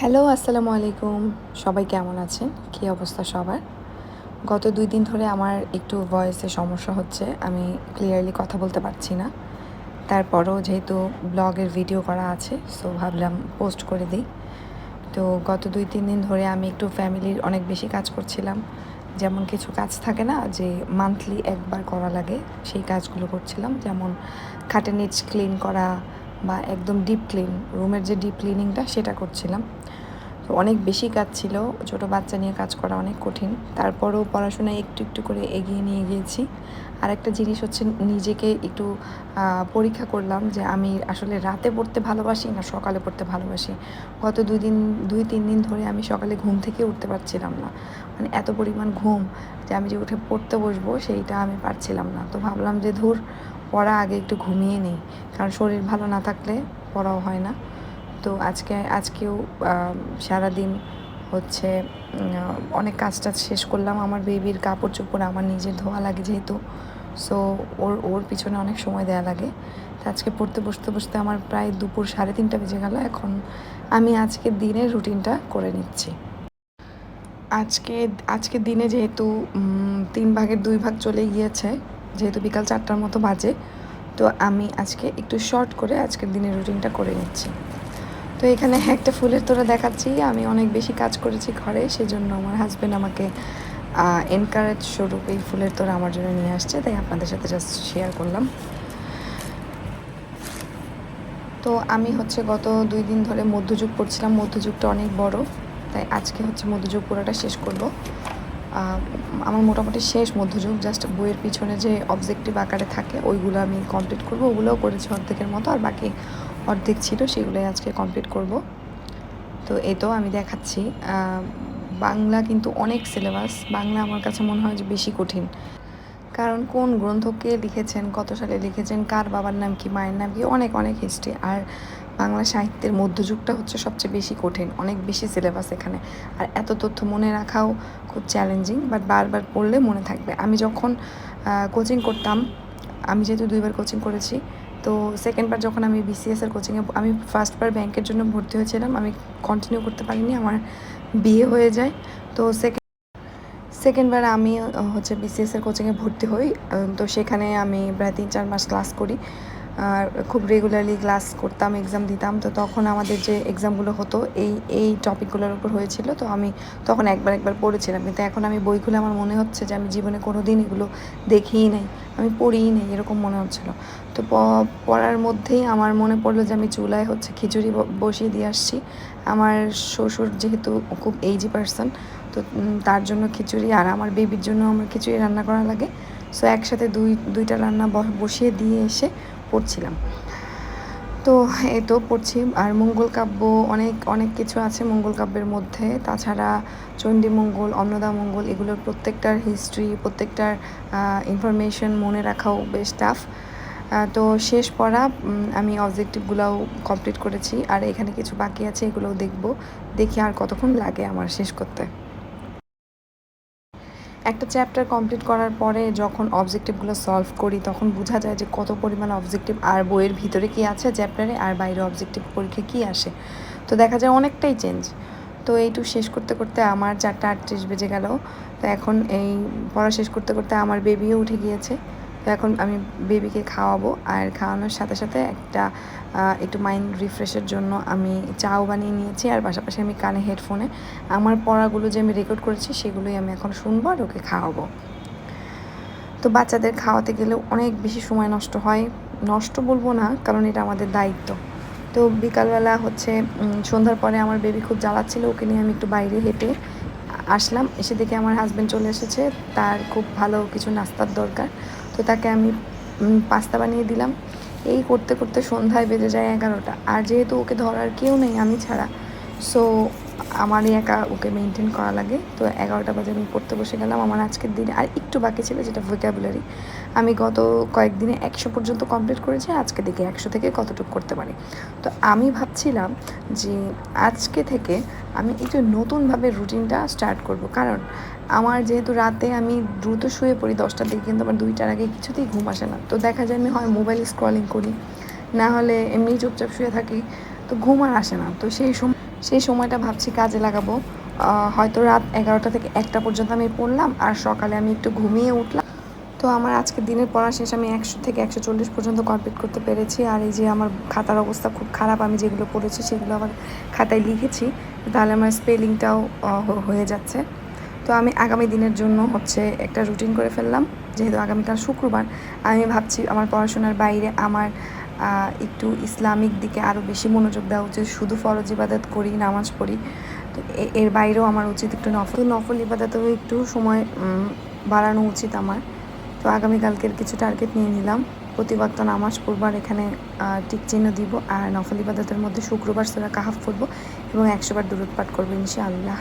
Hello, আসসালামু আলাইকুম। সবাই কেমন আছেন? কী অবস্থা সবার? গত দুই দিন ধরে আমার একটু ভয়েসে সমস্যা হচ্ছে, আমি ক্লিয়ারলি কথা বলতে পারছি না। তারপরও যেহেতু ব্লগের ভিডিও করা আছে সো ভাবলাম পোস্ট করে দিই। তো গত দুই, তিন দিন ধরে আমি একটু ফ্যামিলির অনেক বেশি কাজ করছিলাম। যেমন কিছু কাজ থাকে না, যে মান্থলি একবার করা লাগে, সেই কাজগুলো করছিলাম। যেমন খাটের নিচ ক্লিন করা বা একদম ডিপ ক্লিন রুমের যে ডিপ ক্লিনিংটা সেটা করছিলাম। তো অনেক বেশি কাজ ছিল, ছোট বাচ্চা নিয়ে কাজ করা অনেক কঠিন। তারপরেও পড়াশোনায় একটু একটু করে এগিয়ে নিয়ে গিয়েছি। আর একটা জিনিস হচ্ছে নিজেকে একটু পরীক্ষা করলাম যে আমি আসলে রাতে পড়তে ভালোবাসি না সকালে পড়তে ভালোবাসি। গত দুই দিন, দুই, তিন দিন ধরে আমি সকালে ঘুম থেকে উঠতে পারছিলাম না। মানে এত পরিমাণ ঘুম যে আমি যে উঠে পড়তে বসবো সেইটা আমি পারছিলাম না। তো ভাবলাম যে ধুর পড়া আগে একটু ঘুমিয়ে নেই। কারণ শরীর ভালো না থাকলে পড়াও হয় না। তো আজকে, আজকেও সারাদিন হচ্ছে অনেক কাজ টাজ শেষ করলাম। আমার বেবির কাপড় চোপড় আমার নিজের ধোয়া লাগে যেহেতু। সো ওর ওর পিছনে অনেক সময় দেওয়া লাগে। তো আজকে পড়তে, বসতে বসতে আমার প্রায় দুপুর সাড়ে তিনটা বেজে গেল। এখন আমি আজকের দিনের রুটিনটা করে নিচ্ছি। আজকে আজকে দিনে যেহেতু তিন ভাগের দুই ভাগ চলে গিয়েছে যেহেতু বিকাল চারটার মতো বাজে, তো আমি আজকে একটু শর্ট করে আজকের দিনের রুটিনটা করে নিচ্ছি। তো এখানে একটা ফুলের তোরা দেখাচ্ছি, আমি অনেক বেশি কাজ করেছি ঘরে, সেজন্য আমার হাজব্যান্ড আমাকে এনকারেজ স্বরূপ এই ফুলের তোরা আমার জন্য নিয়ে আসছে, তাই আপনাদের সাথে জাস্ট শেয়ার করলাম। তো আমি হচ্ছে গত দুই দিন ধরে মধ্যযুগ পড়ছিলাম, মধ্যযুগটা অনেক বড়, তাই আজকে হচ্ছে মধ্যযুগ পুরোটা শেষ করব। আমার মোটামুটি শেষ মধ্যযুগ জাস্ট বইয়ের পিছনে যে অবজেক্টিভ আকারে থাকে, ওইগুলো আমি কমপ্লিট করব, ওগুলোও করেছি অর্ধেকের মতো, আর বাকি অর্ধেক ছিল সেগুলোই আজকে কমপ্লিট করব। তো এই তো আমি দেখাচ্ছি। বাংলা কিন্তু অনেক সিলেবাস বাংলা আমার কাছে মনে হয় যে বেশি কঠিন। কারণ কোন গ্রন্থকে লিখেছেন, কত সালে লিখেছেন, কার বাবার নাম কি, মায়ের নাম কি, অনেক অনেক হিস্ট্রি আর বাংলা সাহিত্যের মধ্যযুগটা হচ্ছে সবচেয়ে বেশি কঠিন, অনেক বেশি সিলেবাস এখানে। আর এত তথ্য মনে রাখাও খুব চ্যালেঞ্জিং বাট বারবার পড়লে মনে থাকবে। আমি যখন কোচিং করতাম, আমি যেহেতু দুইবার কোচিং করেছি, তো সেকেন্ডবার যখন আমি বিসিএস এর কোচিংয়ে আমি ফার্স্টবার ব্যাংকের জন্য ভর্তি হয়েছিলাম, আমি কন্টিনিউ করতে পারিনি, আমার বিয়ে হয়ে যায়। তো সেকেন্ড সেকেন্ডবার আমি হচ্ছে বিসিএস এর কোচিংয়ে ভর্তি হই তো সেখানে আমি প্রায় তিন চার মাস ক্লাস করি। খুব রেগুলারলি ক্লাস করতাম এক্সাম দিতাম। তো তখন আমাদের যে এক্সামগুলো হতো, এই এই টপিকগুলোর উপর হয়েছিল। তো আমি তখন একবার একবার পড়েছিলাম। কিন্তু এখন আমি বইগুলো আমার মনে হচ্ছে যে আমি জীবনে কোনো দিন এগুলো দেখিই নাই। আমি পড়িই নেই, এরকম মনে হচ্ছিল। তো পড়ার মধ্যেই আমার মনে পড়ল যে আমি চুলায় হচ্ছে খিচুড়ি বসিয়ে দিয়ে আসছি। আমার শ্বশুর যেহেতু খুব এইজি পার্সন তো তার জন্য খিচুড়ি আর আমার বেবির জন্য আমার খিচুড়ি রান্না করা লাগে। সো একসাথে দুই, দুইটা রান্না বসিয়ে দিয়ে এসে পড়ছিলাম। তো এই তো পড়ছি। আর মঙ্গল কাব্য অনেক অনেক কিছু আছে মঙ্গল কাব্যের মধ্যে। তাছাড়া চণ্ডী মঙ্গল, অন্নদা মঙ্গল, এগুলোর প্রত্যেকটার হিস্ট্রি প্রত্যেকটার ইনফরমেশন মনে রাখাও বেশ টাফ তো শেষ পড়া আমি অবজেক্টিভগুলোও কমপ্লিট করেছি। আর এখানে কিছু বাকি আছে, এগুলোও দেখব। দেখি আর কতক্ষণ লাগে আমার শেষ করতে। একটা চ্যাপ্টার কমপ্লিট করার পরে যখন অবজেক্টিভগুলো সলভ করি, তখন বোঝা যায় যে কত পরিমাণ অবজেক্টিভ আর বইয়ের ভিতরে কি আছে চ্যাপ্টারে আর বাইরে অবজেক্টিভ পরীক্ষা কী আসে। তো দেখা যায় অনেকটাই চেঞ্জ তো এইটু শেষ করতে করতে আমার চারটা আটত্রিশ বেজে গেল। তো এখন এই পড়া শেষ করতে করতে আমার বেবিও উঠে গিয়েছে। তো এখন আমি বেবিকে খাওয়াবো। আর খাওয়ানোর সাথে সাথে একটা একটু মাইন্ড রিফ্রেশের জন্য আমি চাও বানিয়ে নিয়েছি। আর পাশাপাশি আমি কানে হেডফোনে আমার পড়াগুলো যে আমি রেকর্ড করেছি, সেগুলোই আমি এখন শুনব আর ওকে খাওয়াবো। তো বাচ্চাদের খাওয়াতে গেলে অনেক বেশি সময় নষ্ট হয়। নষ্ট বলব না, কারণ এটা আমাদের দায়িত্ব। তো বিকালবেলা হচ্ছে সন্ধ্যার পরে আমার বেবি খুব জ্বালাচ্ছিল, ওকে নিয়ে আমি একটু বাইরে হেঁটে আসলাম, এসে দেখে আমার হাজব্যান্ড চলে এসেছে। তার খুব ভালো কিছু নাস্তার দরকার। তো তাকে আমি পাস্তা বানিয়ে দিলাম। এই করতে করতে সন্ধ্যায় বেজে যায় এগারোটা। আর যেহেতু ওকে ধরার কেউ নেই আমি ছাড়া সো আমারই একা ওকে মেনটেন করা লাগে। তো এগারোটা বাজে আমি পড়তে বসে গেলাম। আমার আজকের দিনে আর একটু বাকি ছিল যেটা ভোকাবুলারি আমি গত কয়েকদিনে একশো পর্যন্ত কমপ্লিট করেছি, আজকে দেখি একশো থেকে কতটুকু করতে পারি। তো আমি ভাবছিলাম যে আজকে থেকে আমি একটু নতুনভাবে রুটিনটা স্টার্ট করব। কারণ আমার যেহেতু রাতে আমি দ্রুত শুয়ে পড়ি, দশটার দিকে কিন্তু আমার দুইটার আগে কিছুতেই ঘুম আসে না। তো দেখা যায় আমি হয় মোবাইল স্ক্রলিং করি, না হলে এমনি চুপচাপ শুয়ে থাকি, তো ঘুম আর আসে না। তো সেই সময় সেই সময়টা ভাবছি কাজে লাগাবো। হয়তো রাত এগারোটা থেকে একটা পর্যন্ত আমি পড়লাম আর সকালে আমি একটু ঘুমিয়ে উঠলাম। তো আমার আজকে দিনের পড়া শেষ, আমি একশো থেকে একশো চল্লিশ পর্যন্ত কমপ্লিট করতে পেরেছি। আর এই যে আমার খাতার অবস্থা খুব খারাপ, আমি যেগুলো পড়েছি সেগুলো আবার খাতায় লিখেছি। তাহলে আমার স্পেলিংটাও হয়ে যাচ্ছে। তো আমি আগামী দিনের জন্য হচ্ছে একটা রুটিন করে ফেললাম। যেহেতু আগামীকাল শুক্রবার, আমি ভাবছি আমার পড়াশোনার বাইরে আমার একটু ইসলামিক দিকে আরও বেশি মনোযোগ দেওয়া উচিত। শুধু ফরজ ইবাদত করি, নামাজ পড়ি। তো এর বাইরেও আমার উচিত একটু নফল। নফল ইবাদতেও একটু সময় বাড়ানো উচিত আমার। তো আগামীকালকের কিছু টার্গেট নিয়ে নিলাম। প্রতিবাক্ত নামাজ পড়বার এখানে টিক চিহ্ন দিব। আর নফল ইবাদতের মধ্যে শুক্রবার সেরা কাহাফ পড়ব এবং একশোবার দূরত পাঠ করব ইনশাআল্লাহ।